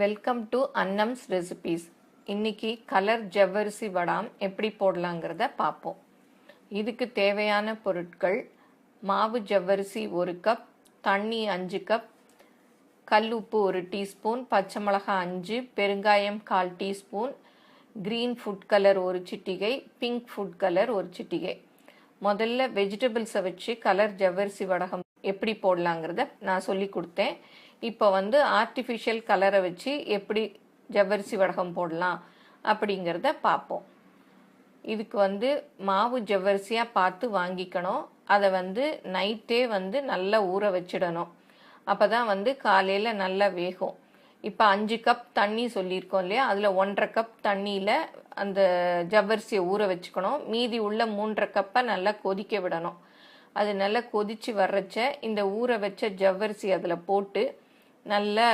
Welcome to Annam's recipes இன்னைக்கு colour ஜவ்வரிசி வடாம் எப்படி போடலாங்கிறத பார்ப்போம். இதுக்கு தேவையான பொருட்கள் மாவு ஜவ்வரிசி ஒரு கப் தண்ணி அஞ்சு கப் கல் உப்பு ஒரு டீஸ்பூன் பச்சை மிளகாய் அஞ்சு பெருங்காயம் கால் டீஸ்பூன் க்ரீன் ஃபுட் கலர் ஒரு சிட்டிகை பிங்க் ஃபுட் கலர் ஒரு சிட்டிகை. முதல்ல வெஜிடபிள்ஸை வச்சு கலர் ஜவ்வரிசி வடகம் எப்படி போடலாங்கிறத நான் சொல்லி கொடுத்தேன். இப்போ வந்து ஆர்டிஃபிஷியல் கலரை வச்சு எப்படி ஜவ்வரிசி வடகம் போடலாம் அப்படிங்கிறத பார்ப்போம். இதுக்கு வந்து மாவு ஜவ்வரிசியாக பார்த்து வாங்கிக்கணும். அதை வந்து நைட்டே வந்து நல்லா ஊற வச்சிடணும். அப்போ தான் வந்து காலையில் நல்லா வேகும். இப்போ அஞ்சு கப் தண்ணி சொல்லியிருக்கோம் இல்லையா? அதில் ஒன்றரை கப் தண்ணியில் அந்த ஜவ்வரிசியை ஊற வச்சுக்கணும். மீதி உள்ள மூன்றரை கப்பை நல்லா கொதிக்க விடணும். அது நல்லா கொதித்து வர்றச்ச இந்த ஊற வச்ச ஜவ்வரிசி அதில் போட்டு நல்லா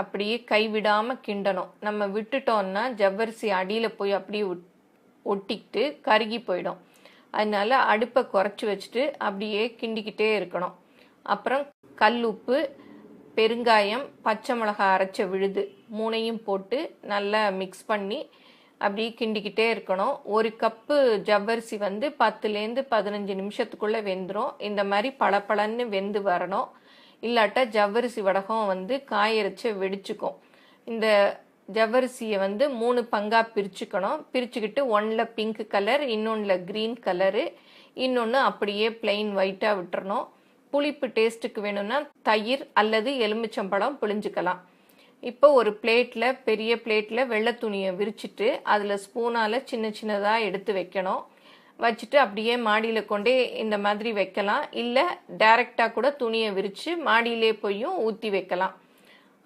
அப்படியே கைவிடாமல் கிண்டணும். நம்ம விட்டுட்டோம்னா ஜவ்வரிசி அடியில் போய் அப்படியே ஒட்டிக்கிட்டு கருகி போயிடும். அதனால அடுப்பை குறைச்சி வச்சுட்டு அப்படியே கிண்டிக்கிட்டே இருக்கணும். அப்புறம் கல் உப்பு பெருங்காயம் பச்சை மிளகாய் அரைச்ச விழுது மூணையும் போட்டு நல்லா மிக்ஸ் பண்ணி அப்படியே கிண்டிக்கிட்டே இருக்கணும். ஒரு கப்பு ஜவ்வரிசி வந்து பத்துலேருந்து பதினஞ்சு நிமிஷத்துக்குள்ளே வெந்துடும் இந்த மாதிரி பளபளன்னு வெந்து வரணும். இல்லாட்டா ஜவ்வரிசி வடகம் வந்து காயரிச்சு வெடிச்சுக்கும். இந்த ஜவ்வரிசியை வந்து மூணு பங்காக பிரிச்சுக்கணும். பிரிச்சுக்கிட்டு ஒன்றில் பிங்க் கலர் இன்னொன்றில் க்ரீன் கலரு இன்னொன்று அப்படியே பிளெயின் ஒயிட்டாக விட்டுறணும். புளிப்பு டேஸ்ட்டுக்கு வேணும்னா தயிர் அல்லது எலுமிச்சம்பழம் புளிஞ்சுக்கலாம் இப்போ ஒரு பிளேட்டில் பெரிய பிளேட்டில் வெள்ளை துணியை விரிச்சிட்டு அதில் ஸ்பூனால் சின்ன சின்னதாக எடுத்து வைக்கணும். வச்சுட்டு அப்படியே மாடியில் கொண்டே இந்த மாதிரி வைக்கலாம். இல்லை டைரெக்டாக கூட துணியை விரித்து மாடியிலே போயும் ஊற்றி வைக்கலாம்.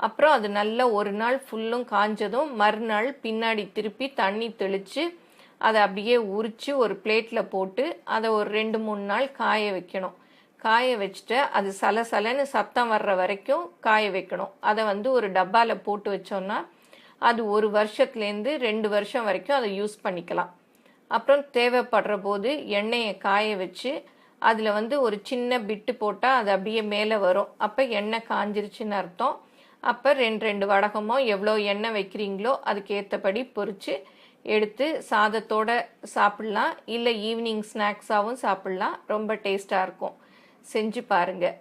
அப்புறம் அது நல்லா ஒரு நாள் ஃபுல்லும் காஞ்சதும் மறுநாள் பின்னாடி திருப்பி தண்ணி தெளித்து அதை அப்படியே உரித்து ஒரு பிளேட்டில் போட்டு அதை ஒரு ரெண்டு மூணு நாள் காய வைக்கணும். காய வச்சுட்டு அது சலசலன்னு சத்தம் வர்ற வரைக்கும் காய வைக்கணும். அதை வந்து ஒரு டப்பாவில் போட்டு வச்சோம்னா அது ஒரு வருஷத்துலேருந்து ரெண்டு வருஷம் வரைக்கும் அதை யூஸ் பண்ணிக்கலாம். அப்புறம் தேவைப்படுற போது எண்ணெயை காய வச்சு அதில் வந்து ஒரு சின்ன பிட்டு போட்டால் அது அப்படியே மேலே வரும். அப்போ எண்ணெய் காஞ்சிருச்சுன்னு அர்த்தம். அப்போ ரெண்டு ரெண்டு வடகமோ எவ்வளோ எண்ணெய் வைக்கிறீங்களோ அதுக்கேற்றபடி பொறிச்சு எடுத்து சாதத்தோட சாப்பிட்லாம். இல்லை ஈவினிங் ஸ்நாக்ஸாகவும் சாப்பிட்லாம். ரொம்ப டேஸ்ட்டாக இருக்கும். செஞ்சு பாருங்கள்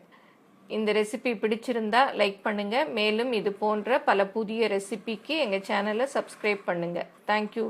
இந்த ரெசிபி பிடிச்சிருந்தா லைக் பண்ணுங்கள் மேலும் இது போன்ற பல புதிய ரெசிபிக்கு எங்கள் சேனலை சப்ஸ்கிரைப் பண்ணுங்கள் தேங்க்யூ